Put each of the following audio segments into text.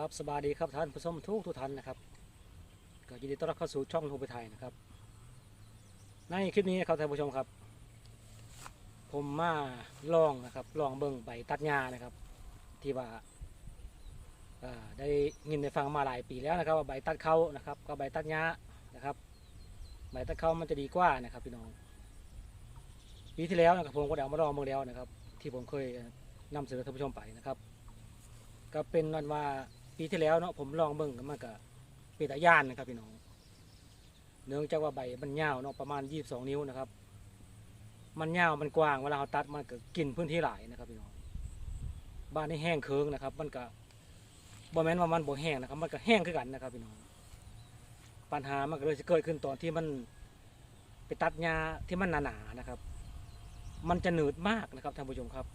ครับสบายดีครับท่านผู้ชมทุกทุกท่านนะครับก็ยินดีต้อนรับเข้าสู่ช่องทูไปไทยนะครับ ในคลิปนี้นะครับท่านผู้ชมครับ ผมมาลองนะครับลองเบิ่งใบตัดหญ้านะครับ ที่ว่าได้ยินได้ฟังมาหลายปีแล้วนะครับว่าใบตัดเขานะครับก็ใบตัดหญ้านะครับใบตัดเขามันจะดีกว่านะครับพี่น้องปีที่แล้วนะครับผมก็ได้เอามาลองเบิ่งแล้วนะครับ ที่ผมเคยนำเสนอท่านผู้ชมไปนะครับก็เป็นวันว่า ปีที่แล้วเนาะผมลองเบิ่งก็มันก็เป็นตาย่านนะครับพี่น้อง เนื่องจากว่าใบมันยาวเนาะประมาณ22นิ้วนะครับ มันยาวมันกว้างเวลาเราตัดมันก็กินพื้นที่หลายนะครับพี่น้อง บ้านนี้แห้งเคืองนะครับ มันก็บ่แม่นว่ามันบ่แห้งนะครับ มันก็แห้งคือกันนะครับพี่น้อง ปัญหามันก็เลยจะเกิดขึ้นตอนที่มันไปตัดหญ้าที่มันหนาๆนะครับ มันจะหนืดมากนะครับท่านผู้ชมครับ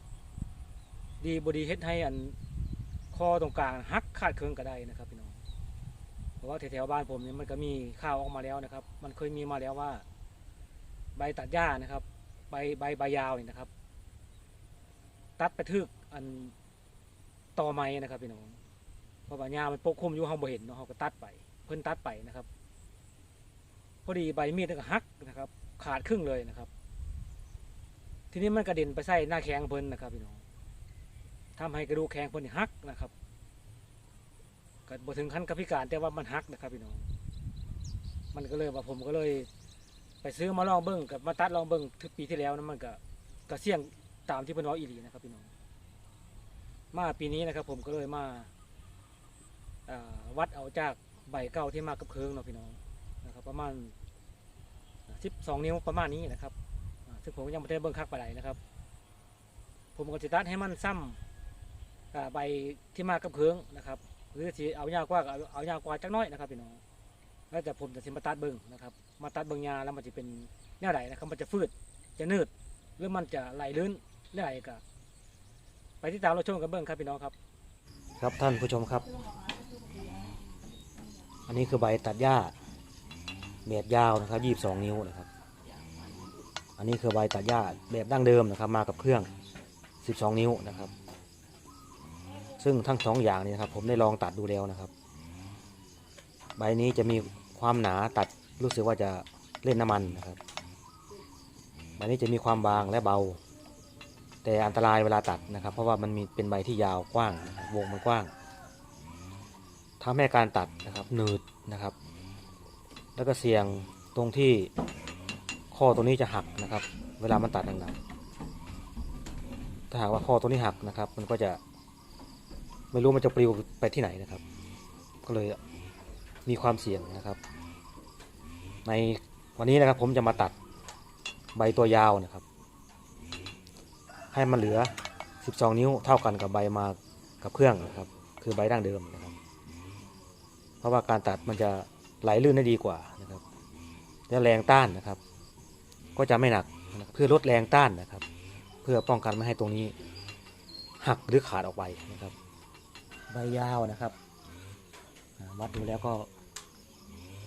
ดีบดีเฮ็ดให้อัน คอตรงกลางหักขาดเคืองก็ได้นะครับพี่น้องเพราะว่าแถวๆบ้านผมเนี่ยมันก็มีข่าวออกมาแล้วนะครับ มันเคยมีมาแล้วว่า ใบตัดหญ้านะครับ ใบใบใบยาวนี่นะครับ ตัดไปทึกอันต่อไม้นะครับพี่น้องเพราะว่าหญ้ามันปกคลุมอยู่ห้องบ่เห็นเนาะเขาก็ตัดไป เพิ่นตัดไปนะครับ พอดีใบมีดก็หักนะครับ ขาดครึ่งเลยนะครับ ทีนี้มันกระเด็นไปใส่หน้าแข้งเพิ่นนะครับพี่น้อง ทำให้กระดูกแข้งเพิ่นหักนะครับก็บ่ถึงขั้นกับพิการแต่ว่ามันหักนะครับพี่น้อง มันก็เลยว่าผมก็เลย ไปซื้อมาลองเบิ้งกับมาตัดลองเบิ้งทุกปีที่แล้วนะมันก็ก็เสี่ยงตามที่เพิ่นว่าอีหลีนะครับพี่น้อง มาปีนี้นะครับ ผมก็เลยมาาวัดเอาจากใบเก่าที่มากับเคืองเนาะพี่น้องนะครับ ประมาณสิบสองนิ้วประมาณนี้นะครับ ซึ่งผมยังไม่ได้เบิ้งคักไปไหนนะครับ ผมก็จะตัดให้มันซ้ำ ใบที่มากกับเครื่องนะครับ หรือที่เอายากว่าเอายากว่าจักน้อยนะครับพี่น้องแล้วแต่ผมจะสิมาตัดเบิงนะครับ มาตัดเบิ้งยาแล้วมันจะเป็นแนวไหนนะครับ มันจะฟืดจะนืดหรือมันจะไหลลื่นเรื่อยก็ไปที่ตามเราชมกันเบิ้งครับพี่น้องครับ ครับท่านผู้ชมครับ อันนี้คือใบตัดหญ้าเม็ดยาวนะครับยี่สิบสองนิ้วนะครับ อันนี้คือใบตัดหญ้าแบบดั้งเดิมนะครับ มากับเครื่อง 12 นิ้วนะครับ ซึ่งทั้งสองอย่างนี้นะครับผมได้ลองตัดดูแล้วนะครับ ใบนี้จะมีความหนาตัดรู้สึกว่าจะเล่นน้ำมันนะครับใบนี้จะมีความบางและเบา แต่อันตรายเวลาตัดนะครับ เพราะว่ามันมีเป็นใบที่ยาวกว้าง วงมันกว้างทำให้การตัดนะครับหนืดนะครับ แล้วก็เสี่ยงตรงที่ข้อตรงนี้จะหักนะครับ เวลามันตัดหนักๆถ้าหากว่าข้อตรงนี้หักนะครับ มันก็จะ ไม่รู้มันจะปลิวไปที่ไหนนะครับ ก็เลยมีความเสี่ยงนะครับ ในวันนี้นะครับผมจะมาตัดใบตัวยาวนะครับ ให้มันเหลือ 12 นิ้วเท่ากันกับใบมากับเครื่องนะครับ คือใบดั้งเดิมนะครับ เพราะว่าการตัดมันจะไหลลื่นได้ดีกว่านะครับและแรงต้านนะครับ ก็จะไม่หนักนะเพื่อลดแรงต้านนะครับ เพื่อป้องกันไม่ให้ตรงนี้ หักหรือขาดออกไปนะครับ ใบยาวนะครับวัดดูแล้วก็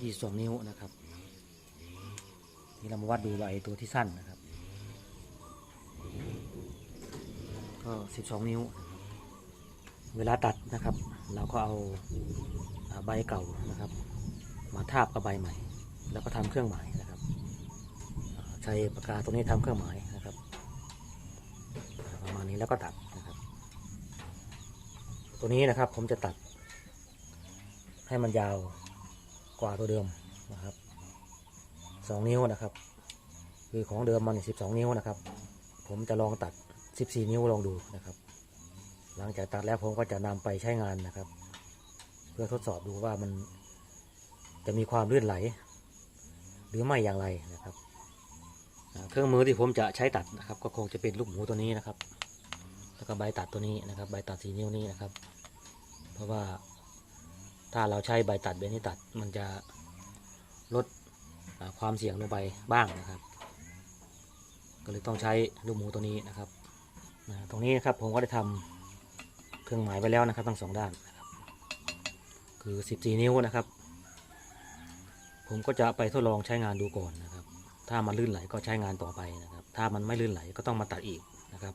ยี่สองนิ้วนะครับนี่เรามาวัดดูใบตัวที่สั้นนะครับ ก็สิบสองนิ้ว เวลาตัดนะครับ เราก็เอาใบเก่านะครับ มาทาบกับใบใหม่ แล้วก็ทำเครื่องหมายนะครับ ใช้ปากกาตัวนี้ทำเครื่องหมายนะครับประมาณนี้แล้วก็ตัด ตัวนี้นะครับ ผมจะตัด ให้มันยาวกว่าตัวเดิมนะครับสองนิ้วนะครับ คือของเดิมมันสิบสองนิ้วนะครับ ผมจะลองตัดสิบสี่นิ้วลองดูนะครับ หลังจากตัดแล้วผมก็จะนำไปใช้งานนะครับ เพื่อทดสอบดูว่ามันจะมีความลื่นไหล หรือไม่อย่างไรนะครับ เครื่องมือที่ผมจะใช้ตัดนะครับ ก็คงจะเป็นลูกหมูตัวนี้นะครับ แล้วก็ใบตัดตัวนี้นะครับ ใบตัดสีนิ้วนี้นะครับ เพราะว่าถ้าเราใช้ใบตัดแบนี้ตัดมันจะลดความเสี่ยงลงไปบ้างนะครับ ก็เลยต้องใช้ลูกหมูตัวนี้นะครับตรงนี้นะครับผมก็ได้ทำเครื่องหมายไว้แล้วนะครับทั้งสองด้านนะครับ คือ 14 นิ้วนะครับ ผมก็จะไปทดลองใช้งานดูก่อนนะครับ ถ้ามันลื่นไหลก็ใช้งานต่อไปนะครับ ถ้ามันไม่ลื่นไหลก็ต้องมาตัดอีกนะครับ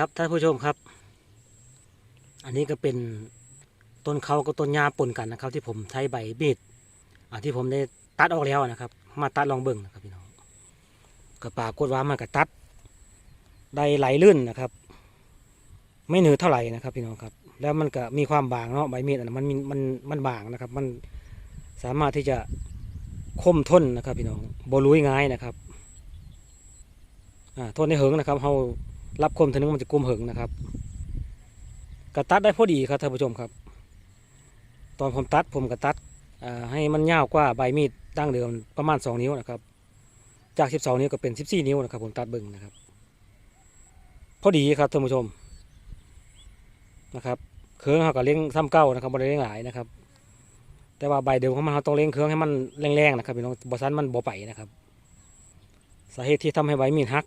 ครับท่านผู้ชมครับ อันนี้ก็เป็นต้นเขากับต้นยาปนกันนะครับ ที่ผมใช้ใบมีดที่ผมได้ตัดออกแล้วนะครับ มาตัดลองเบิ่งนะครับพี่น้องก็ปากฏว่ามันก็ตัดได้ไหลลื่นนะครับ ไม่เหนือเท่าไหร่นะครับพี่น้องครับ แล้วมันก็มีความบางเนาะใบมีดนนั้นมันมันมันบางนะครับ มันสามารถที่จะคมทนนะครับพี่น้องบลุยง่ายนะครับอ่าทนได้เหิงนะครับเรา รับคมเทานึงมันจะกุมเหิงนะครับกระตัดได้พอดีครับท่านผู้ชมครับ ตอนผมตัดผมก็ตัดให้มันยาวกว่าใบมีดดั้งเดิมประมาณ 2 นิ้วนะครับ จาก 12 นิ้วก็เป็น 14 นิ้วนะครับ ผมตัดเบิ่งนะครับ พอดีครับท่านผู้ชมนะครับเครื่องเขาก็เลี้ยงซ้ำเก้านะครับบริเลี้ยงหลายนะครับ แต่ว่าใบเดิมของมันเราต้องเลี้ยงเครื่องให้มันแรงๆนะครับพี่น้องบอสันมันบ่ไปนะครับ สาเหตุที่ทำให้ใบมีดหัก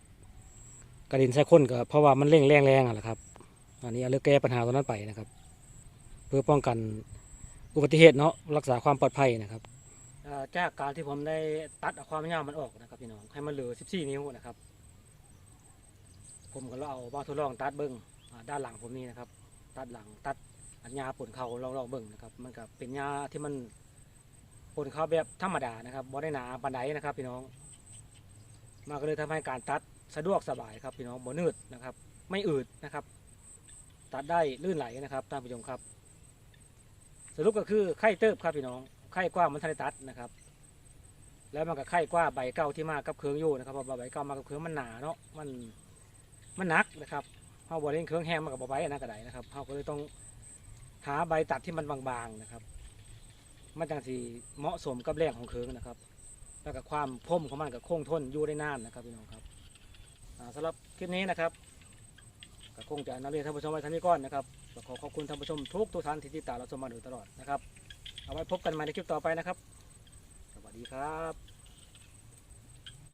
กระดินใส่ข้นก็เพราะว่ามันเร่งแรงแรงๆอะแหละครับอันนี้เอาเลือกแก้ปัญหาตรงนั้นไปนะครับ เพื่อป้องกันอุบัติเหตุเนาะรักษาความปลอดภัยนะครับจากการที่ผมได้ตัดความยาวมันออกนะครับพี่น้องให้มันเหลือ 14 นิ้วนะครับ ผมก็เลยเอามาทดลองตัดเบิ้งอ่าด้านหลังผมนี่นะครับ ตัดหลังตัดอันยาปนเขาลองลองเบิ้งนะครับ มันก็เป็นยาที่มันปนเขาแบบธรรมดานะครับบ่ได้หนาปานใดนะครับ พี่น้องมันก็เลยทำให้การตัด สะดวกสบายครับพี่น้องบ่นืดนะครับ ไม่อืดนะครับ ตัดได้ลื่นไหลนะครับท่านผู้ชมครับ สรุปก็คือไข่เติบครับพี่น้องไข่กว้างมันทะเลตัดนะครับ แล้วมันก็ไข่กว่าใบเก่าที่มากับเครื่องอยู่นะครับเพราะใบเก่ามากับเครื่องมันหนาเนาะมันมันหนักนะครับเฮาบ่เล่นเครื่องแห้งมากับใบอันนะกระได้นะครับเฮาก็เลยต้องหาใบตัดที่มันบางๆนะครับมันจังสีเหมาะสมกับแรงของเครื่องนะครับ แล้วก็ความคมของมันกับคงทนอยู่ได้นานนะครับพี่น้องครับ สำหรับคลิปนี้นะครับก็คงจะนำเรียนท่านผู้ชมไว้ท่านี้ก่อนนะครับขอขอบคุณท่านผู้ชมทุกทุกท่านที่ติดตามเราชมมาโดยตลอดนะครับ เอาไว้พบกันใหม่ในคลิปต่อไปนะครับ สวัสดีครับ